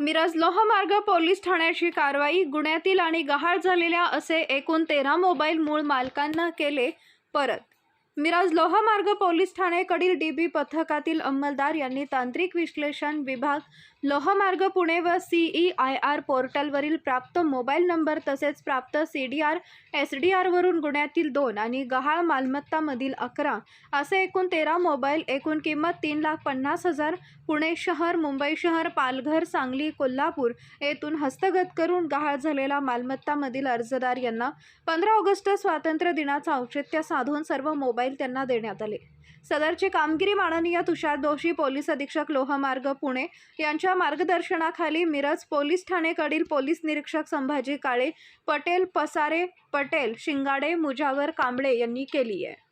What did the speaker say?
मिरज लोहमार्ग पोलीस ठाण्याची कारवाई गुन्ह्यातील आणि गहाळ झालेल्या असे एकूण तेरा मोबाईल मूळ मालकांना केले परत. मिराज लोहमार्ग पोलीस ठाणेकडील डीबी पथकातील अंमलदार यांनी तांत्रिक विश्लेषण विभाग लोहमार्ग पुणे व सीई आय आर पोर्टलवरील प्राप्त मोबाईल नंबर तसेच प्राप्त C D R S D आरवरून गुन्ह्यातील दोन आणि गहाळ मालमत्तामधील अकरा असे एकूण तेरा मोबाईल एकूण किंमत तीन लाख पन्नास हजार पुणे शहर मुंबई शहर पालघर सांगली कोल्हापूर येथून हस्तगत करून गहाळ झालेला मालमत्तामधील अर्जदार यांना पंधरा ऑगस्ट स्वातंत्र्य दिनाचं औचित्य साधून सर्व मोबाईल त्यांना देण्यात आले. सदरची कामगिरी माननीय तुषार दोषी पोलीस अधीक्षक लोहमार्ग पुणे यांच्या मार्गदर्शनाखाली मिरज पोलीस ठाणेकडील पोलीस निरीक्षक संभाजी काळे पटेल पसारे पटेल शिंगाडे मुजावर कांबळे यांनी केली आहे.